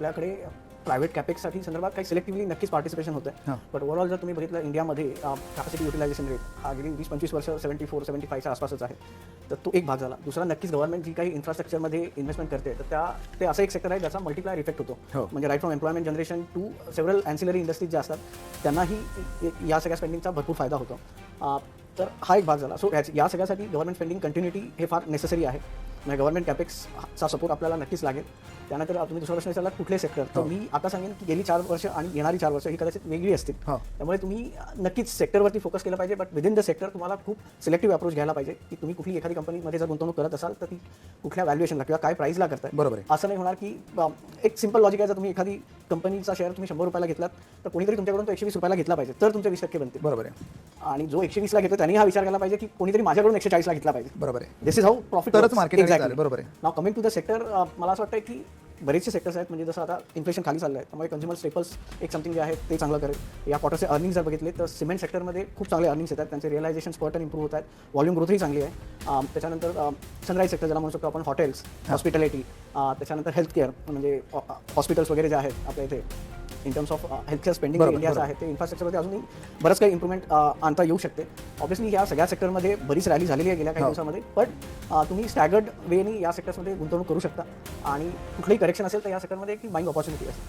आपल्याकडे प्रायव्हेट कॅपेक्ससाठी संदर्भात काही सिलेक्टिव्हली नक्कीच पार्टिसिपेशन होतं. बट ओव्हरऑल जर तुम्ही बघितलं इंडियामध्ये कॅपॅसिटी युटिलायझेशन रेट हा गेली वीस पंचवीस वर्ष सेव्हन्टी फोर सेव्हन्टी फायच्या आसपासच आहे. तर तो एक भाग झाला. दुसरा नक्कीच गव्हर्नमेंट जी काही इन्फ्रास्ट्रक्चरमध्ये इन्व्हेस्टमेंट करते तर त्या ते असं एक सेक्टर आहे ज्याचा मल्टिप्लायर इफेक्ट होतो. हो. म्हणजे right from employment generation to several ancillary industries ज्या असतात त्यांनाही या सगळ्या स्पेंडिंगचा भरपूर फायदा होतो. तर हा एक भाग झाला. सो या सगळ्यासाठी गव्हर्नमेंट स्पेंडिंग कंटिन्युटी हे फार नेसेसरी आहे. म्हणजे गव्हर्नमेंट कॅपेक्सचा सपोर्ट आपल्याला नक्कीच लागेल. त्यानंतर तुम्ही दुसरा प्रश्न विचारला कुठले सेक्टर तर हो. मी आता सांगेन की गेली चार वर्ष आणि येणारी चार वर्ष ही कदाचित वेगळी असतील. हो. त्यामुळे तुम्ही नक्कीच सेक्टरवरती फोकस केलं पाहिजे बट विदिन द सेक्टर तुम्हाला खूप सिलेक्टिव्ह अप्रोच घ्यायला पाहिजे की तुम्ही कुठली एखादी कंपनीमध्ये जर गुंतवणूक करत असाल तर ती कुठल्या व्हॅल्युएशनला किंवा काय प्राईसला करताय. बरोबर आहे. असं नाही होणार की एक सिंपल लॉजिक आहे जर तुम्ही एखादी कंपनीचा शेअर तुम्ही शंभर रुपयाला घेतलात तर कोणीतरी तुमच्याकडून तो एकशे वीस रुपयाला घेतला पाहिजे तर तुमचे वीस टक्के बनते बरोबर आहे. आणि जो एकशे वीसला घेतो त्यांनी हा विचार केला पाहिजे की कोणीतरी माझ्याकडून एकशे चाळीसला घेतला पाहिजे. बरोबर आहे. दिस इज हाऊ प्रॉफिट तरच बरोबर आहे. Now coming to the sector मला असं वाटतं की बरेचसे सेक्टर्स आहेत म्हणजे जसं आता इन्फ्लेशन खाली चाललं आहे त्यामुळे कन्झ्युमर स्टेपल्स एक समथिंग जे आहे ते चांगलं करेल. या क्वार्टरचे अर्निंग जर बघितले तर सिमेंट सेक्टरमध्ये खूप चांगले अर्निंग्स येतात. त्यांचे रिअलायझेशन स्पर्टन इम्प्रूव्ह होत आहेत. व्हॉल्यूम ग्रोथही चांगली आहे. अं, त्याच्यानंतर सनराईज सेक्टर ज्याला म्हणू शकतो आपण हॉटेल्स हॉस्पिटॅलिटी त्याच्यानंतर हेल्थ केअर म्हणजे हॉस्पिटल्स वगैरे जे आहेत आपल्या इथे in terms of healthcare spending बरोबर, इंडियाचं आहे ते इन्फ्रास्ट्रक्चरमध्ये अजूनही बरंच काही इम्प्रुव्हमेंट आणता येऊ शकते. ऑब्विसली या सगळ्या सेक्टरमध्ये बरीच रॅली झालेली आहे गेल्या काही हो. दिवसामध्ये पण तुम्ही स्टॅगर्ड वेनी या सेक्टर्समध्ये गुंतवणूक करू शकता. आणि कुठलंही करेक्शन असेल तर या सेक्टरमध्ये की बाईंग ऑपॉर्च्युनिटी असेल.